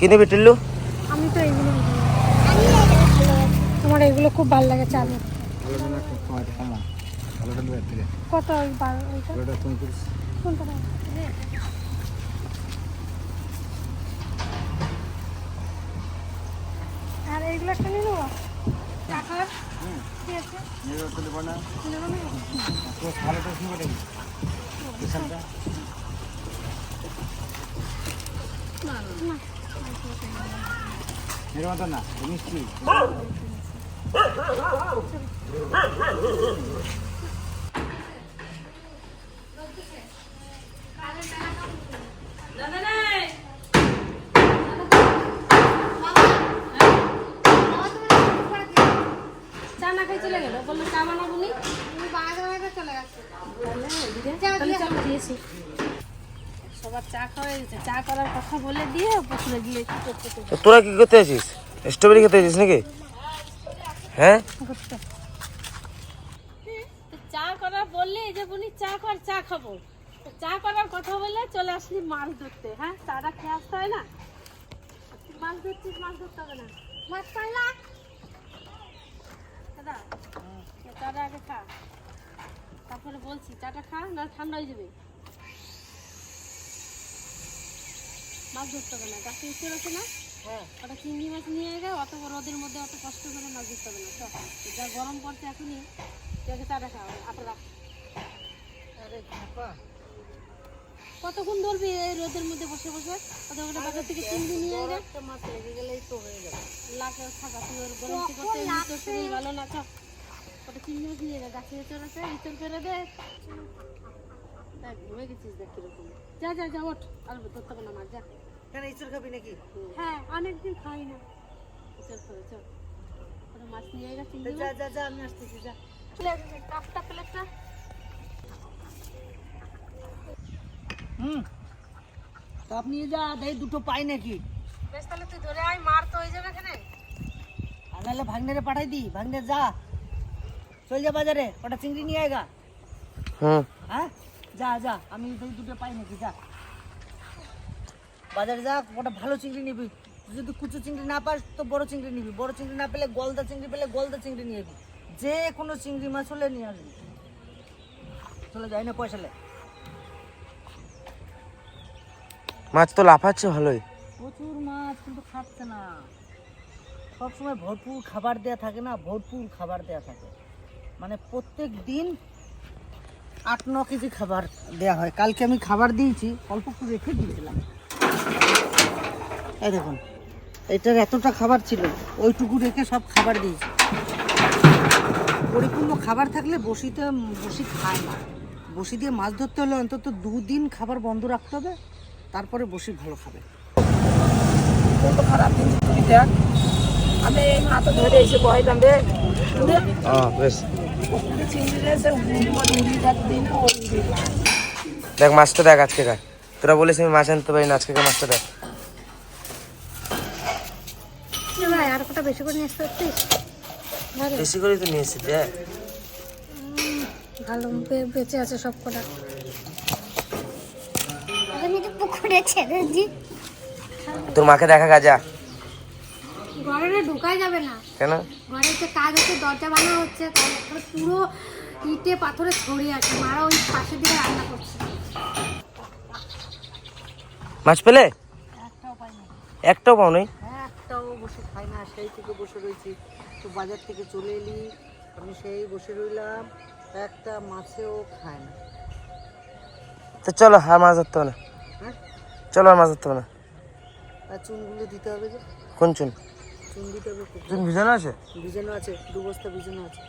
কি নিবি টিল্লু? আমি তো এগুলো তোমার এগুলো খুব ভালো লাগে, চালু। কত? আর এইগুলো একটা নিয়ে নেব? টাকার কি আছে? নেব না? চা না খাই চলে গেল বলল চা বানাবো নি। তাহলে চল দিয়েছি। সবার চা খাওয়া গেছে চা করার কথা বলে দিয়ে বসলে গিয়ে কি করতে তোরা কি করতে আছিস? স্ট্রবেরি খেতে আছিস নাকি? হ্যাঁ? চা করার বললে যে চা কর চা খাব। চা করার কথা বলে চলে আসলি মাছ ধরতে হ্যাঁ? চাটা খেয়ে আসতে হয় না? মাছ ধরছিস মাছ ধরতে হবে না। মাছ দাদা চাটা আগে খা। তারপরে বলছি চাটা খা না ঠান্ডা হয়ে যাবে। মাছ ধরতে হবে না। গাছে উত্তর আছে না? ওটা চিংড়ি মাছ নিয়ে গেলে অত রোদের মধ্যে অত কষ্ট করে মাছ ধরতে হবে না। যা গরম পড়ছে এখনই তোকে চাটা খাওয়া আটা রাখ। কতক্ষণ ধরবি এই রোদের মধ্যে বসে বসে? কত ওটা বাজার থেকে চিংড়ি নিয়ে গেলে মাছ লেগে গেলেই তো হয়ে যাবে। লাগে থাকা তুই ওর গরম করতে তোর শরীর ভালো না চল ওটা চিংড়ি মাছ নিয়ে গেলে গাছে আছে ইতর করে দে। দেখ ঘুমে গেছিস দেখ কীরকম। যা যা যা ওঠ। আর ধরতে হবে না মাছ যা। হ্যাঁ অনেকদিন খাই না। চল করে চল। ওটা মাছ নিয়ে গেছে চিংড়ি যা মাছ। যা যা আমি আসতেছি যা। প্লেট কাপটা প্লেটটা হুম। তা আপনি যা দেয় দুটো পাই নাকি। বেশ তাহলে তুই ধরে আয় মার তো হয়ে যাবে এখানে। আর নাহলে ভাগ্নেরে পাঠাই দি। ভাগ্নে যা। চল যা বাজারে ওটা চিংড়ি নিয়ে আয়গা হুম হ্যাঁ? যা যা আমি দুটো পাই নাকি যা। বাজারে যা ওটা ভালো চিংড়ি নিবি। যদি কুচো চিংড়ি না পাস তো বড় চিংড়ি নিবি। বড় চিংড়ি না পেলে গলদা চিংড়ি পেলে গলদা চিংড়ি নিয়ে যাবি যে কোনো চিংড়ি মাছ হলে নিয়ে আসবি। চলে যাই না পয়সা মাছ তো লাফাচ্ছে ভালোই। প্রচুর মাছ কিন্তু খাচ্ছে না। সবসময় ভরপুর খাবার দেয়া থাকে না ভরপুর খাবার দেয়া থাকে। মানে প্রত্যেক দিন আট ন কেজি খাবার দেয়া হয়। কালকে আমি খাবার দিয়েছি, অল্প একটু রেখে দিয়েছিলাম। এই দেখুন, এটার এতটা খাবার ছিল, ওইটুকু রেখে সব খাবার দিয়েছি। পরিপূর্ণ খাবার থাকলে বসিতে, বসি খায় না। বসি দিয়ে মাছ ধরতে হলে অন্তত দুদিন খাবার বন্ধ রাখতে হবে, তারপরে বসি ভালো খাবে। আমি এই মাছ ধরে এসে বহাইলাম রে দেখ মাছটা দেখ আজকে কার তোরা বলিস আমি মাছ আনতে পারি না আজকে মাছটা দেখ। আর কটা বেশি করে নিয়ে আসতে বেশি তো নিয়ে এসেছি দেখ। ভালো বেঁচে আছে সব কটা। পুকুরে ছেড়ে তোর মাকে দেখা গাজা ঘরে ঢুকাই যাবে না। কেন? ঘরে কাজ হচ্ছে দরজা বানা হচ্ছে তারপরে পুরো ইটে পাথরে ছড়িয়ে আছে। মারা ওই পাশে দিয়ে রান্না করছে। মাছ পেলে? একটাও একটাও পাও নাই? একটাও বসে খাই না সেই থেকে বসে রয়েছি। তো বাজার থেকে চলে এলি আমি সেই বসে রইলাম। একটা মাছেও খায় না। তো চলো আর মাছ ধরতে হবে না। হ্যাঁ? চলো আর মাছ ধরতে হবে না। আর চুনগুলো দিতে হবে যে? কোন চুন? চুন দিতে হবে চুন ভিজানো আছে? ভিজানো আছে দু বস্তা ভিজানো আছে।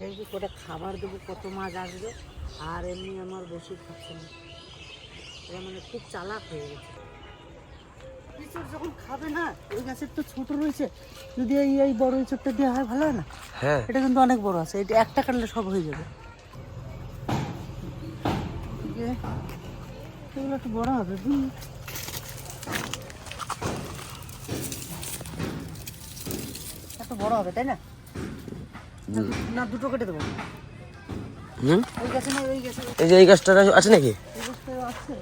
দেখবি কটা খাবার দেবো, কত মাছ আসবে, আর এমনি আমার বসে খাচ্ছে না। মানে খুব চালাক হয়ে গেছে। যখন খাবে না ওই গাছের তো ছোট রয়েছে যদি এই বড় চোরটা দেওয়া হয় ভালো হয় না? হ্যাঁ। এটা কিন্তু অনেক বড় আছে এটা একটা কাটলে সব হয়ে যাবে। এগুলো একটু বড় হবে একটু বড় হবে তাই না? দুটো কেটে দেবো। এই গাছটা আছে নাকি? আছে।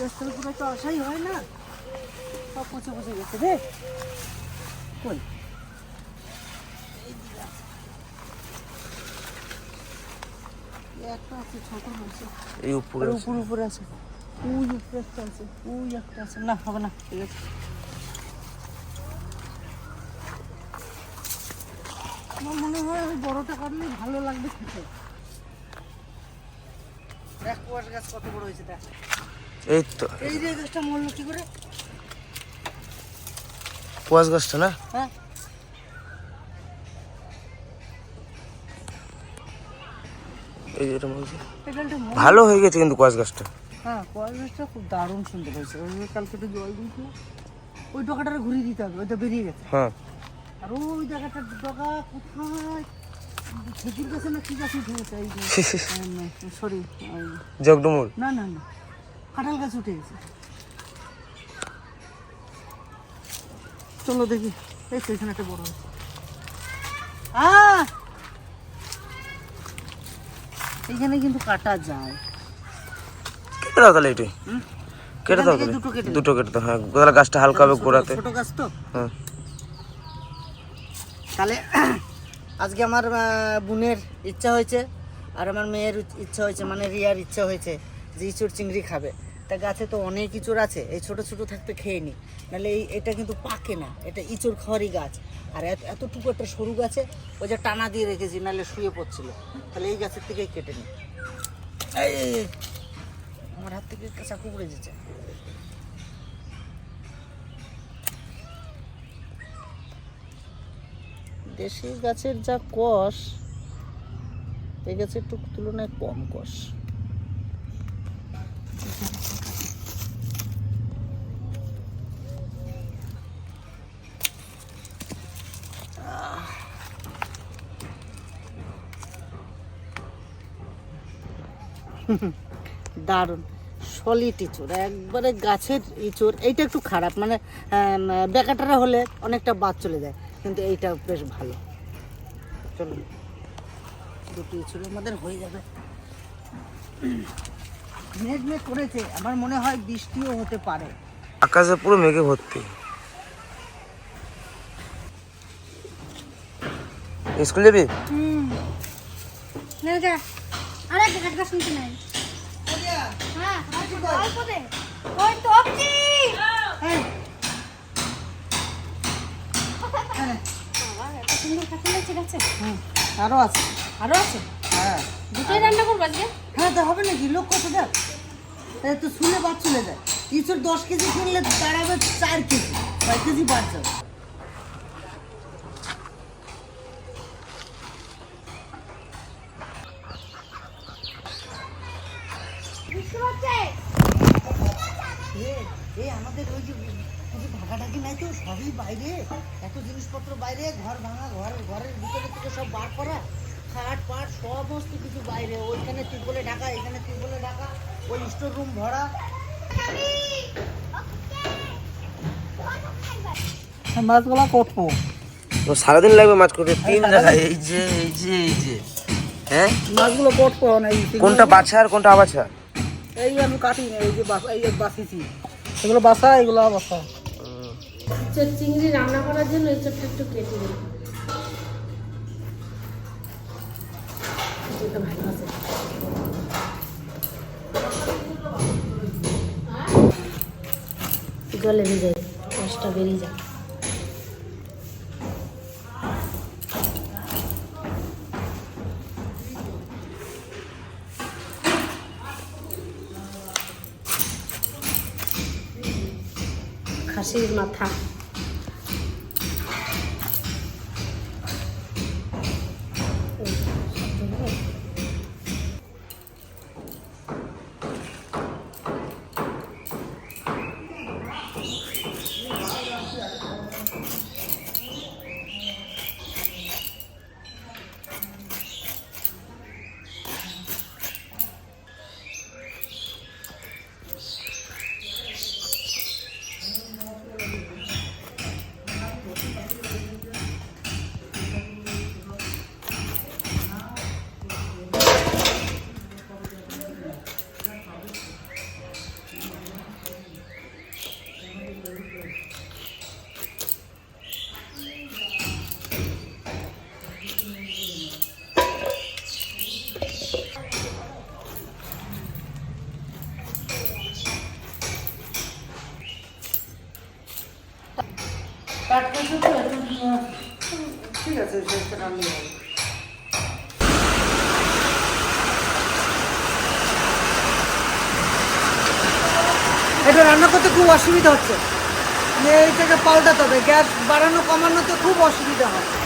গাছটার উপরে তো আশাই হয় না। সব পচে পচে গেছে রে। কই? এই আছে। উপরে উপর উপরে ওই উপরে একটা আছে ওই একটা আছে। না হবে না ঠিক আছে। আমার মনে হয় ওই বড়টা কাটলে ভালো লাগবে খেতে। দেখ কুয়াশ গাছ কত বড় হয়েছে দেখ। এই তো। এই যে গাছটা মরলো কি করে? কুয়াশ গাছটা না? হ্যাঁ। এই যে এটা ভালো হয়ে গেছে কিন্তু কুয়াশ গাছটা। হ্যাঁ কুয়াশ গাছটা খুব দারুণ সুন্দর হয়েছে। ওই কালকে একটু জল দিয়েছিল। ওই ডকাটা ঘুরিয়ে দিতে হবে ওইটা বেরিয়ে গেছে। হ্যাঁ। আর ওই জায়গাটার ডগা কোথায়? খেজুর গাছে না কি গাছে গেছে এই সরি জগডুমুর না না না। কাঁঠাল গাছ উঠে গেছে। চলো দেখি এই তো এখানে একটা বড় এইখানে কিন্তু কাটা যায়। কেটে দাও তাহলে কেটে দাও তাহলে। দুটো কেটে দাও। হ্যাঁ। তাহলে গাছটা হালকা হবে গোড়াতে। ছোট গাছ তো। হ্যাঁ। তাহলে আজকে আমার বোনের ইচ্ছা হয়েছে আর আমার মেয়ের ইচ্ছা হয়েছে মানে রিয়ার ইচ্ছা হয়েছে যে ইঁচড় চিংড়ি খাবে। তা গাছে তো অনেক ইঁচড় আছে, এই ছোট ছোট থাকতে খেয়ে নি। নাহলে এই, এটা কিন্তু পাকে না, এটা ইঁচড় খাওয়ারই গাছ। আর এত- এতটুকু একটা সরু গাছে, ওই যে টানা দিয়ে রেখেছি, নাহলে শুয়ে পড়ছিল। তাহলে এই গাছের থেকেই কেটে নি। আমার হাত থেকে একটা চাকু পড়ে যাচ্ছে দেশি গাছের যা কষ, এই গাছের একটু তুলনায় কম কষ। দারুণ। সলিড ইঁচড় একবারে গাছের ইঁচড়। এইটা একটু খারাপ মানে বেকাটারা হলে অনেকটা বাদ চলে যায় কিন্তু এইটা বেশ ভালো। চলো দুটি ইঁচড় আমাদের হয়ে যাবে। মেঘ মেঘ করেছে আমার মনে হয় বৃষ্টিও হতে পারে। আকাশে পুরো মেঘে ভর্তি। স্কুল যাবি? হুম। নে যা। আরে গাছ গাছ নিতে নাই। হ্যাঁ অল্প দে ওই তো অপজি হ্যাঁ। এত সুন্দর কাছে লাগছে গাছে? হুম, আরও আছে। আরও আছে? হ্যাঁ। দুটোই রান্না করব আজকে? হ্যাঁ তো হবে নাকি? লোক কত দেখ? তো শুনে বাদ চলে যায়। ইঁচড় দশ কেজি কিনলে দাঁড়াবে চার কেজি ছয় কেজি বাদ যাবে বুঝতে পারছে এ, এ আমাদের ওই যে কিছু ঢাকাঢাকি নাই তো সবই বাইরে এত জিনিসপত্র বাইরে ঘর ভাঙা ঘর ঘরের ভিতরে থেকে সব বার করা খাট পাট সমস্ত কিছু বাইরে ওইখানে টিপলে ঢাকা এখানে টিপলে ঢাকা ওই স্টোর রুম ভরা মাছগুলা কটবো তো সারাদিন লাগবে মাছ করতে। তিন জায়গায় এই যে এই যে এই যে। হ্যাঁ? মাছগুলো কটবো না এই কোনটা বাছা আর কোনটা আবাছা এই আমি কাটি না এই যে বাসা এই যে বাসিছি এগুলো বাসা এগুলো বাসা চিংড়ি রান্না করার জন্য ইঁচড়টা একটু কেটে দিই। ভালো আছে। জলে যায় রসটা বেরিয়ে যায়। খাসির মাথা। এটা রান্না করতে খুব অসুবিধা হচ্ছে এইটাকে পাল্টাতে হবে গ্যাস বাড়ানো কমানো তো খুব অসুবিধা হয়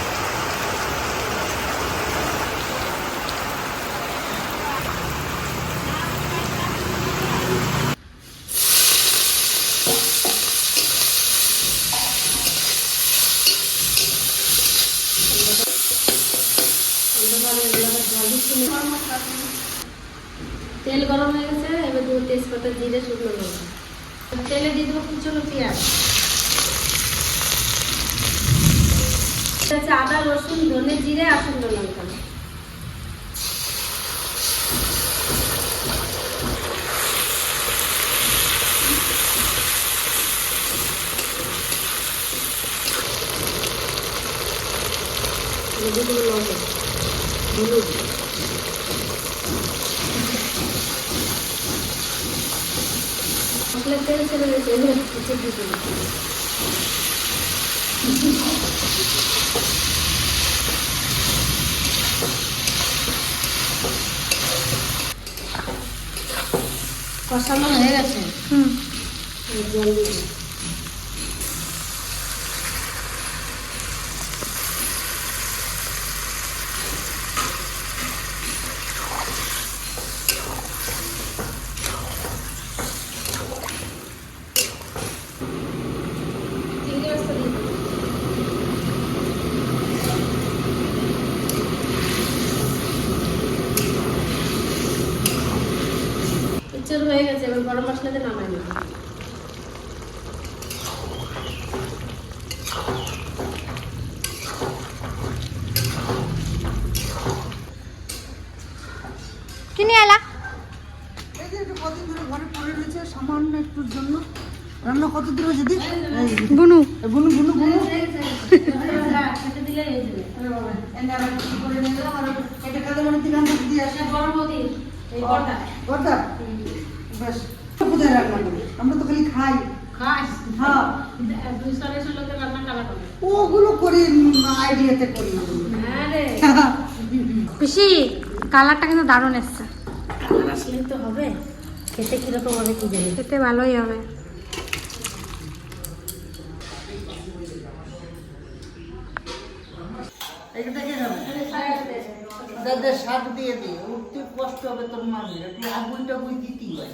তেল গরম হয়ে গেছে, এবার দেবো তেজপাতা জিরে শুকনো লঙ্কা। তেলে দিয়ে দেবো কুচনো পেঁয়াজ। হচ্ছে আদা, রসুন, ধনে জিরে আর শুকনো লঙ্কা। লবণ। হলুদ মশলার তেল ছেড়ে গেছে এবার কিছু দিতে কষানো হয়ে গেছে? হুম। জল দিয়ে। গরম মশলাতে নামাই নেব। কি এলা এই যে এটা কতদিন ধরে ঘরে পড়ে রয়েছে সামান্য একটুর জন্য। রান্না কত দূর হয়েছে দিক বুনু। বুনু বুনু বুনু। খেতে দিলে এই যে। এটা কাদের মানে দিয়ে আসে এই বড়টা বেশ। কোথায় রান্না করি। আমরা তো খালি খাই। হ্যাঁ। ওগুলো করি আইডিয়াতে করি। হ্যাঁ রে। পিসি কালারটা কিন্তু দারুণ এসছে। আসলেই তো হবে। খেতে কীরকম হবে কি জানি? খেতে ভালোই হবে। এটা কে যাবে। দাদা শাক দিয়ে দে উঠতে কষ্ট হবে তোর একটু আগুন টাগুন দিতেই হয়।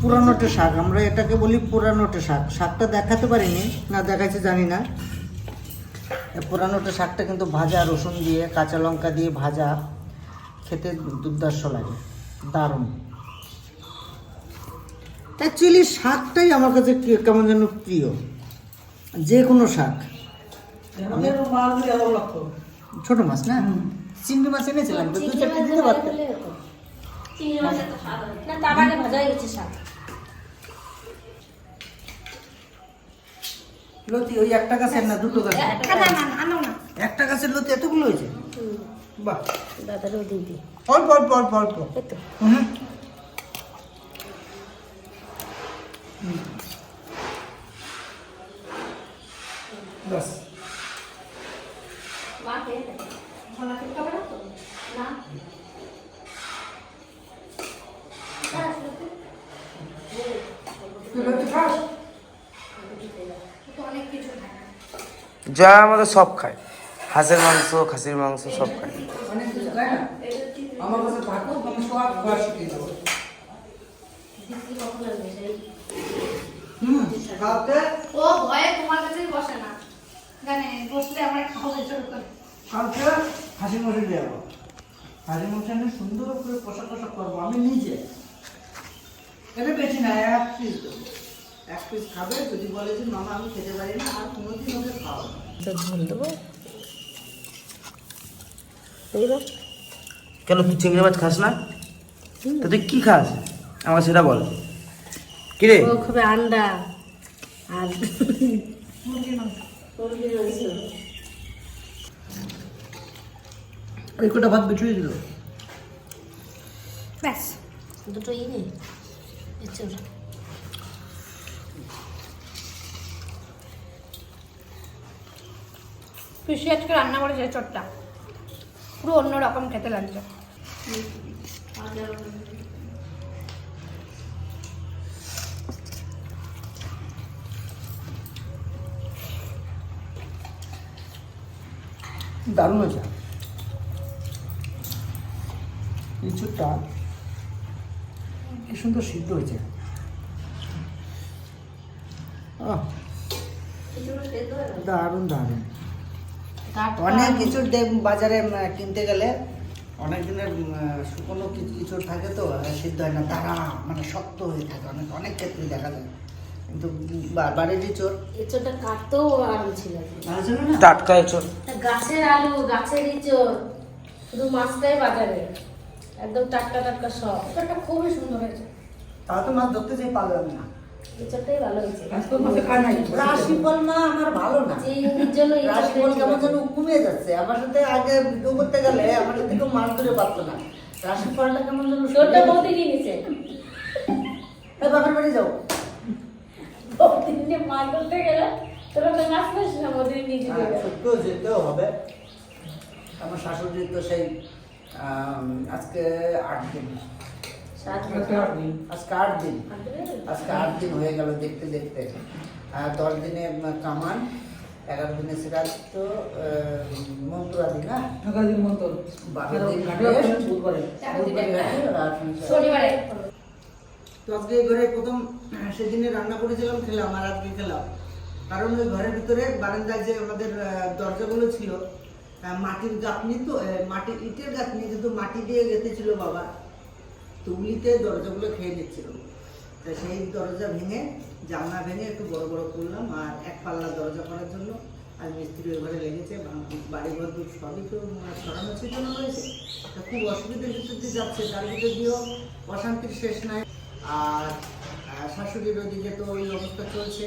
পুরানোটা শাক আমরা এটাকে বলি পুরানোটা শাক। শাকটা দেখাতে পারিনি না দেখাচ্ছি জানি না। এই পুরানোটা শাকটা কিন্তু ভাজা রসুন দিয়ে কাঁচা লঙ্কা দিয়ে ভাজা খেতে দুর্দর্শ লাগে দারুণ। অ্যাকচুয়ালি শাকটাই আমার কাছে কেমন যেন প্রিয়। যে কোনো শাক। ছোট মাছ না? চিংড়ি মাছ এনেছিলাম দু চারটে দিতে লতি ওই একটা গাছের না দুটো গাছ একটা গাছের। লতি এতগুলো হয়েছে? বাহ। দিই। অল্প অল্প অল্প অল্প। হুম বাস মা খেয়ে নেয়। খানা খেতে খাবে না তো? না। তুই লতি খাস যা আমাদের সব খায়। হাঁসের মাংস খাসির মাংস সব খায়। না? ও ভয়ে তোমার কাছেই বসে বসলে আমার খাওয়া শুরু করে। কালকে হাসি মশি দেবো হাসি মশি আমি সুন্দর করে পোশাক কষা করব আমি নিজে। এটা বেশি না এক পিস দেবো। এক পিস খাবে যদি বলে যে মামা আমি খেতে পারি না আর কোনোদিন ওকে খাওয়াবো না। ঝোল দেবো। কেন তুই চিংড়ি মাছ খাস না? তো তুই কি খাস? আমাকে সেটা বল। কিরে ও খাবে আন্ডা। আর ওই কটা ভাত দিল। ব্যাস দুটো ই নে পিসি আজকে রান্না করেছে চটটা। পুরো অন্য রকম খেতে লাগছে। দারুণ হয়েছে। ইঁচুরটা কি সুন্দর সিদ্ধ হয়েছে। দারুণ দারুণ। অনেক কিছু বাজারে কিনতে গেলে। অনেক দিনের শুকনো কিছু কিছু থাকে তো সিদ্ধ হয় না তারা মানে শক্ত হয়ে থাকে। অনেক অনেক ক্ষেত্রে দেখা যায়। কিন্তু বাড়ির ইঁচড় এঁচড়টা কাটতেও আরাম ছিল। টাটকা এঁচড়। গাছের আলু গাছের ইঁচড় শুধু মাছটাই বাজারে। একদম টাটকা টাটকা সব। চটটা খুবই সুন্দর হয়েছে। তাও তো মাছ ধরতে যেই পারলাম না। এঁচড়টাই ভালো হয়েছে। রাশিফল মা আমার ভালো না। জন্য রাশিফল কেমন যেন কমে যাচ্ছে। আমার সাথে আগে ভিডিও করতে গেলে আমার সাথে কেউ মাছ ধরে পারতো না। রাশিফলটা কেমন যেন তোরটা বৌদি নিয়ে নিছে এই বাপের বাড়ি যাও। বৌদি নিয়ে মাছ ধরতে গেলে তোরা তো মাছ না হ্যাঁ, যেতেও হবে। আমার শাশুড়ি তো সেই আজকে আট দিন। আজকে আট দিন। আজকে আট দিন হয়ে গেল দেখতে দেখতে। আর দশ দিনে কামান এগারো দিনে সিরাজ তো মন্ত্রা। দিন না দিন শনিবারে। তো আজকে ঘরে প্রথম সেদিনে রান্না করেছিলাম খেলাম আর আজকে খেলাম। কারণ ওই ঘরের ভিতরে বারান্দায় যে আমাদের দরজাগুলো ছিল আহ, মাটির গাঁথনি তো মাটির ইটের গাঁথনি কিন্তু মাটি দিয়ে গেঁথেছিল বাবা। তো উলিতে দরজাগুলো খেয়ে নিচ্ছিল। তো সেই দরজা ভেঙে, জানলা ভেঙে একটু বড় বড় করলাম, আর এক পাল্লা দরজা করার জন্য। আর মিস্ত্রি ওই ঘরে লেগেছে বাড়ি ঘর দূর সবই তো মানে সরানো ছিটানো হয়েছে। তা খুব অসুবিধার ভিতর যাচ্ছে, তার ভিতর দিয়েও অশান্তির শেষ নাই। আর শাশুড়ির ওদিকে তো ওই অবস্থা চলছে।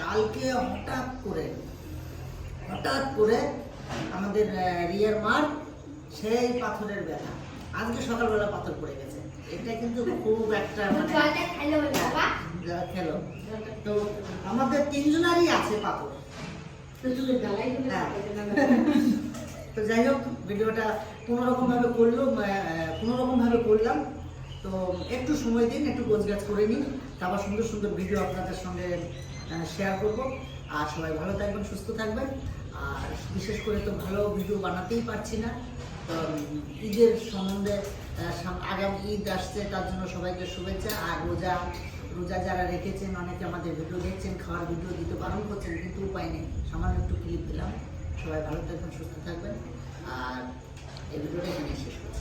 কালকে হঠাৎ করে হঠাৎ করে আমাদের রিয়ার মার সেই পাথরের ব্যথা। আজকে সকালবেলা পাথর পড়ে গেছে। এটা কিন্তু খুব একটা মানে বাবা? খেলো। তো আমাদের তিনজনারই আছে পাথর। হ্যাঁ। তো যাই হোক ভিডিওটা কোনো রকম ভাবে করলাম কোনো রকম ভাবে করলাম। তো একটু সময় দিন একটু গোছগাছ করে নিন। আবার সুন্দর সুন্দর ভিডিও আপনাদের সঙ্গে শেয়ার করব। আর সবাই ভালো থাকবেন সুস্থ থাকবেন। আর বিশেষ করে তো ভালো ভিডিও বানাতেই পারছি না। তো ঈদের সম্বন্ধে আগামী ঈদ আসছে তার জন্য সবাইকে শুভেচ্ছা। আর রোজা রোজা যারা রেখেছেন অনেকে আমাদের ভিডিও দেখছেন খাওয়ার ভিডিও দিতে বারণ করছেন কিন্তু উপায় নেই। সামান্য একটু ক্লিপ দিলাম। সবাই ভালো থাকবেন সুস্থ থাকবেন। আর এই ভিডিওটা এখানে শেষ করছি।